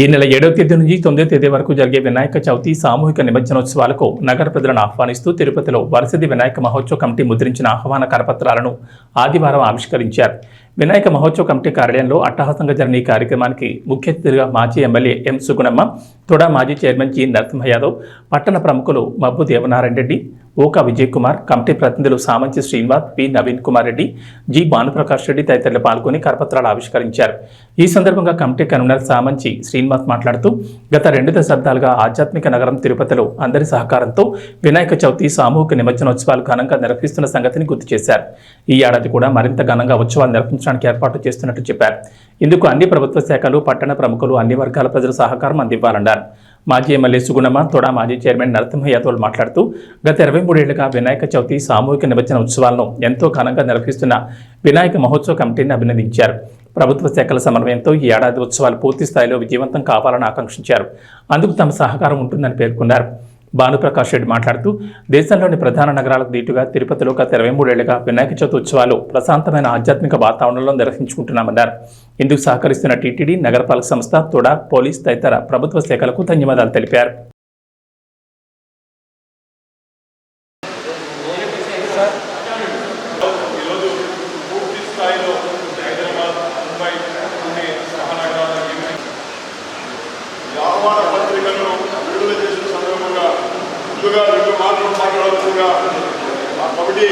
ఈ నెల ఏడవ తేదీ నుంచి తొమ్మిదో తేదీ వరకు జరిగే వినాయక చవితి సామూహిక నిమజ్జనోత్సవాలకు నగర ప్రజలను ఆహ్వానిస్తూ తిరుపతిలో వరసది వినాయక మహోత్సవ కమిటీ ముద్రించిన ఆహ్వాన కరపత్రాలను ఆదివారం ఆవిష్కరించారు. వినాయక మహోత్సవ కమిటీ కార్యాలయంలో అట్టహాసంగా జరిగిన ఈ కార్యక్రమానికి ముఖ్య అతిథిగా మాజీ ఎమ్మెల్యే ఎం సుగుణమ్మ తొడా మాజీ చైర్మన్ జి నరసింహ యాదవ్ పట్టణ ప్రముఖులు మబ్బు దేవనారాయణ రెడ్డి ఓక విజయ్ కుమార్ కమిటీ ప్రతినిధులు సామంచి శ్రీనివాస్ పి. నవీన్ కుమార్ రెడ్డి జి. భానుప్రకాష్ రెడ్డి తదితరులు పాల్గొని కరపత్రాలు ఆవిష్కరించారు. ఈ సందర్భంగా కమిటీ కన్వీనర్ సామంచి శ్రీనివాస్ మాట్లాడుతూ గత రెండు దశాబ్దాలుగా ఆధ్యాత్మిక నగరం తిరుపతిలో అందరి సహకారంతో వినాయక చవితి సామూహిక నిమజ్జనోత్సవాలు ఘనంగా నిర్వహిస్తున్న సంగతిని గుర్తు చేశారు. ఈ ఏడాది కూడా మరింత ఘనంగా ఉత్సవాలు నిర్వహించడానికి ఏర్పాటు చేస్తున్నట్టు చెప్పారు. ఇందుకు అన్ని ప్రభుత్వ శాఖలు పట్టణ ప్రముఖులు అన్ని వర్గాల ప్రజల సహకారం అందివ్వాలన్నారు. మాజీ ఎమ్మెల్యే సుగుణమ్మ తోడా మాజీ చైర్మన్ నరసింహ యాదవ్ మాట్లాడుతూ గత ఇరవై మూడేళ్ళుగా వినాయక చవితి సామూహిక నిమజ్జన ఉత్సవాలను ఎంతో ఘనంగా నిర్వహిస్తున్న వినాయక మహోత్సవ కమిటీని అభినందించారు. ప్రభుత్వ శాఖల సమన్వయంతో ఈ ఏడాది ఉత్సవాలు పూర్తి స్థాయిలో విజయవంతం కావాలని ఆకాంక్షించారు. అందుకు తమ సహకారం ఉంటుందని పేర్కొన్నారు. భానుప్రకాష్ రెడ్డి మాట్లాడుతూ దేశంలోని ప్రధాన నగరాలకు దీటుగా తిరుపతిలో గత ఇరవై మూడేళ్ళుగా వినాయక చవితి ఉత్సవాలు ప్రశాంతమైన ఆధ్యాత్మిక వాతావరణంలో నిర్వహించుకుంటున్నామన్నారు. ఇందుకు సహకరిస్తున్న టీటీడీ నగరపాలక సంస్థ తొడా పోలీస్ తదితర ప్రభుత్వ శాఖలకు ధన్యవాదాలు తెలిపారు. ఈరోజు పూర్తి స్థాయిలో హైదరాబాద్ ముంబై పూణే మహానగరాల ఈ ఆహ్వాన పత్రికలను విడుదల చేసిన సందర్భంగా ముందుగా రెండు మాటలు మాట్లాడుతుండగా ఆ కమిటీ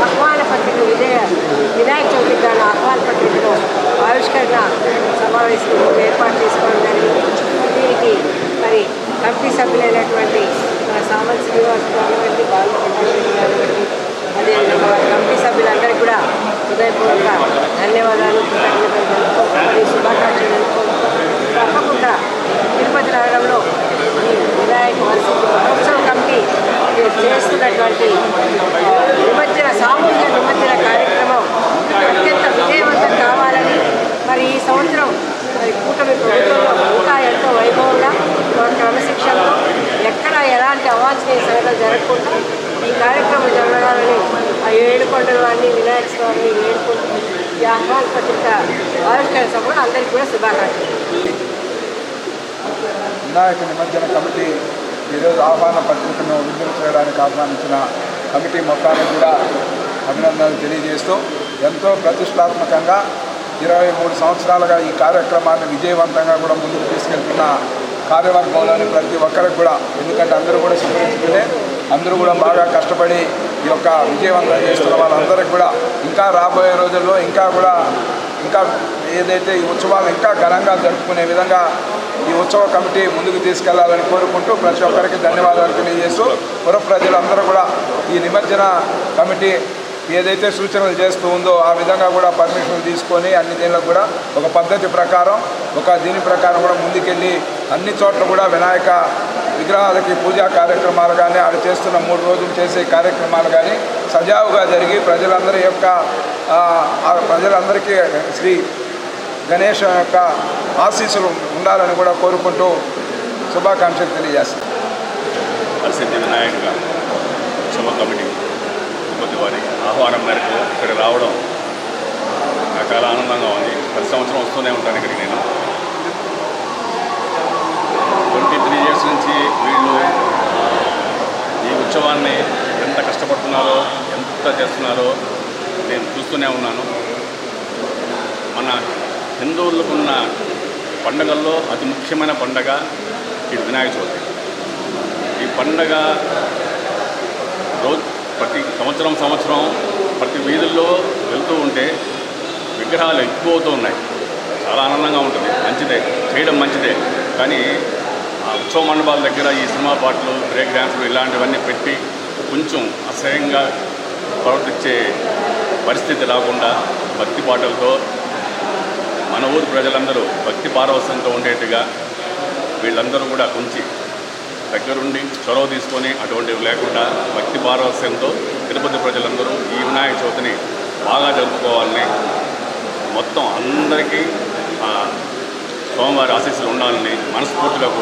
ఆహ్వాన పత్రిక విజయ వినాయక చవితి గాను ఆహ్వాన పత్రికను ఆవిష్కరణ సమావేశం ఏర్పాటు చేసుకోవడం జరిగింది. దీనికి మరి కమిటీ సభ్యులైనటువంటి సామంత్ శ్రీనివాస్ కానివ్వండి బాలు వెంకటరెడ్డి కానివ్వండి అదేవిధంగా వారి కమిటీ సభ్యులందరికీ కూడా హృదయపూర్వక ధన్యవాదాలు కృతజ్ఞతలు మరియు శుభాకాంక్షలు తెలుపుతూ తప్పకుండా తిరుపతి నగరంలో ఈ వినాయక వరసతి మహోత్సవ కమిటీ చేస్తున్నటువంటి నిమజ్జన సామూహిక నిమజ్జన కార్యక్రమం అత్యంత విజయవంతం కావాలని మరి ఈ సంవత్సరం మరి కూటమి ప్రభుత్వంలో ఇంకా ఎంతో వైభవంగా క్రమశిక్షణతో ఎక్కడ ఎలాంటి అవాంఛనీయ సంఘటనలు జరగకుండా ఈ కార్యక్రమం జరగాలని ఆ ఏడుకొండల వారిని వినాయక స్వామిని వేడుకుంటూ ఈ ఆహ్వాన పత్రిక ఆవిష్కరణ సభలో అందరికీ కూడా శుభాకాంక్షలు. వినాయక నిమజ్జన కమిటీ ఈరోజు ఆహ్వాన పత్రికను విడుదల చేయడానికి ఆహ్వానించిన కమిటీ మొత్తానికి కూడా అభినందనలు తెలియజేస్తూ ఎంతో ప్రతిష్టాత్మకంగా ఇరవై మూడు సంవత్సరాలుగా ఈ కార్యక్రమాన్ని విజయవంతంగా కూడా ముందుకు తీసుకెళ్తున్న కార్యవర్గంలోని ప్రతి ఒక్కరికి కూడా ఎందుకంటే అందరూ కూడా స్వీకరించుకునే అందరూ కూడా బాగా కష్టపడి ఈ యొక్క విజయవంతం చేస్తున్న వాళ్ళందరికీ కూడా ఇంకా రాబోయే రోజుల్లో ఇంకా కూడా ఇంకా ఏదైతే ఈ ఉత్సవాలు ఇంకా ఘనంగా జరుపుకునే విధంగా ఈ ఉత్సవ కమిటీ ముందుకు తీసుకెళ్ళాలని కోరుకుంటూ ప్రతి ఒక్కరికి ధన్యవాదాలు తెలియజేస్తూ పుర ప్రజలందరూ కూడా ఈ నిమజ్జన కమిటీ ఏదైతే సూచనలు చేస్తూ ఉందో ఆ విధంగా కూడా పర్మిషన్లు తీసుకొని అన్ని దీనిలో కూడా ఒక పద్ధతి ప్రకారం ఒక దీని ప్రకారం కూడా ముందుకెళ్ళి అన్ని చోట్ల కూడా వినాయక విగ్రహాలకి పూజా కార్యక్రమాలు కానీ ఆడ చేస్తున్న మూడు రోజులు చేసే కార్యక్రమాలు కానీ సజావుగా జరిగి ప్రజలందరి యొక్క ప్రజలందరికీ శ్రీ గణేష్ యొక్క ఆశీస్సులు ఉండాలని కూడా కోరుకుంటూ శుభాకాంక్షలు తెలియజేస్తాను. ప్రసిద్ధి వినాయక శుభ కమిటీ తిరుపతి వారి ఆహ్వానం మేరకు ఇక్కడ రావడం నాకు చాలా ఆనందంగా ఉంది. ప్రతి సంవత్సరం వస్తూనే ఉంటాను ఇక్కడికి నేను. ట్వంటీ త్రీ ఇయర్స్ నుంచి వీళ్ళు ఈ ఉత్సవాన్ని ఎంత కష్టపడుతున్నారో ఎంత చేస్తున్నారో నేను చూస్తూనే ఉన్నాను. మన హిందువులకు ఉన్న పండగల్లో అతి ముఖ్యమైన పండగ ఈ వినాయక చవితి. ఈ పండగ రోజు ప్రతి సంవత్సరం సంవత్సరం ప్రతి వీధుల్లో వెళ్తూ ఉంటే విగ్రహాలు ఎక్కువ అవుతూ ఉన్నాయి. చాలా ఆనందంగా ఉంటుంది. మంచిదే. చేయడం మంచిదే. కానీ ఆ ఉత్సవ మండపాల దగ్గర ఈ సినిమా పాటలు బ్రేక్ డ్యాన్సులు ఇలాంటివన్నీ పెట్టి కొంచెం అసహ్యంగా ప్రవర్తించే పరిస్థితి రాకుండా భక్తి పాటలతో మన ఊరు ప్రజలందరూ భక్తి పారవస్యంతో ఉండేట్టుగా వీళ్ళందరూ కూడా కొంచెం దగ్గరుండి చొరవ తీసుకొని అటువంటివి లేకుండా భక్తి పారవస్యంతో తిరుపతి ప్రజలందరూ ఈ వినాయక చవితిని బాగా జరుపుకోవాలని మొత్తం అందరికీ సోమవారి ఆశీస్సులు ఉండాలని మనస్ఫూర్తిగా